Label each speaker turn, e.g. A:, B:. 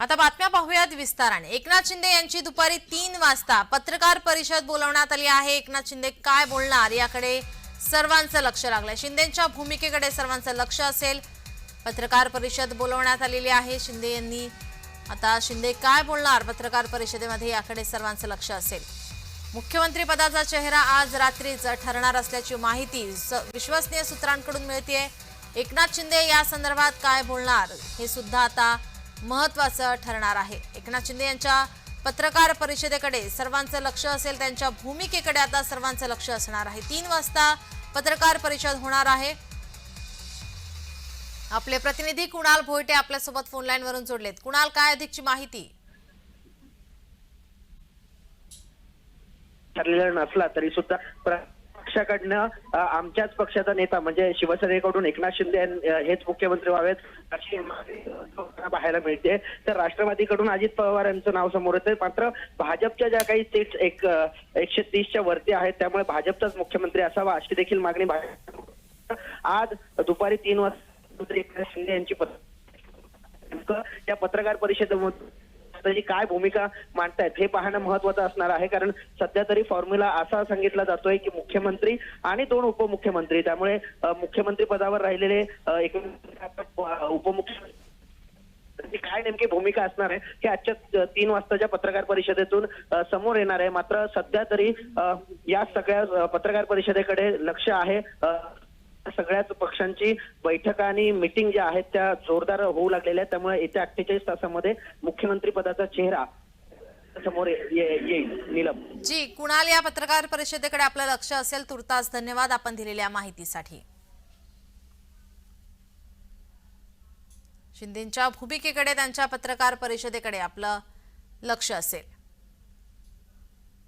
A: आता बातम्या पाहूयात विस्ताराने. एकनाथ शिंदे यांची दुपारी तीन वाजता पत्रकार परिषद बोलवण्यात आली आहे. एकनाथ शिंदे काय बोलणार याकडे सर्वांचं लक्ष लागलंय. शिंदेच्या भूमिकेकडे सर्वांचं लक्ष असेल. पत्रकार परिषद बोलवण्यात आलेली आहे. शिंदे यांनी आता शिंदे काय बोलणार पत्रकार परिषदेमध्ये याकडे सर्वांचं लक्ष असेल. मुख्यमंत्री पदाचा चेहरा आज रात्रीच ठरणार असल्याची माहिती स- विश्वसनीय सूत्रांकडून मिळतीये. एकनाथ शिंदे या संदर्भात काय बोलणार हे सुद्धा आता महत्वाचं ठरणार आहे. एकनाथ शिंदे यांच्या पत्रकार परिषदेकडे सर्वांचं लक्ष असेल त्यांच्या भूमिकेकडे आता सर्वांचं लक्ष असणार आहे. तीन वाजता पत्रकार परिषद होणार आहे. आपले प्रतिनिधी कुणाल भोयटे आपल्यासोबत फोन लाईन वरून जोडलेत. कुणाल काय अधिकची माहिती?
B: ठरलेला नसला तरी सुद्धा पक्षाकडनं आमच्याच पक्षाचा नेता म्हणजे शिवसेनेकडून एकनाथ शिंदे हेच मुख्यमंत्री व्हावेत अशी पाहायला मिळते. तर राष्ट्रवादीकडून अजित पवार यांचं नाव समोर येतं मात्र भाजपच्या ज्या काही सीट्स एक एकशे तीसच्या वरती आहेत त्यामुळे भाजपचाच मुख्यमंत्री असावा अशी देखील मागणी आज दुपारी तीन वाजता एकनाथ शिंदे यांची पत्र- त्या पत्रकार परिषदेमध्ये त्याची काय भूमिका मांडतायत हे पाहणं महत्वाचं असणार आहे. कारण सध्या तरी फॉर्म्युला असा सांगितला जातोय की मुख्यमंत्री आणि दोन उपमुख्यमंत्री. त्यामुळे मुख्यमंत्री पदावर राहिलेले एक उपमुख्यमंत्री काय नेमकी भूमिका असणार आहे हे आजच्या तीन वाजताच्या पत्रकार परिषदेतून समोर येणार आहे. मात्र सध्या तरी या सगळ्या पत्रकार परिषदेकडे लक्ष आहे. सगळ्याच पक्षांची बैठका आणि मिटिंग ज्या आहेत त्या जोरदार होऊ लागलेल्या आहेत. त्यामुळे येत्या अठ्ठेचाळीस तासामध्ये मुख्यमंत्री पदाचा चेहरा समोर ये- ये- येईल. नीलम.
A: जी कुणाल या पत्रकार परिषदेकडे आपलं लक्ष असेल तुर्तास धन्यवाद आपण दिलेल्या माहितीसाठी. शिंदेच्या भूमिकेकडे त्यांच्या पत्रकार परिषदेकडे आपलं लक्ष असेल.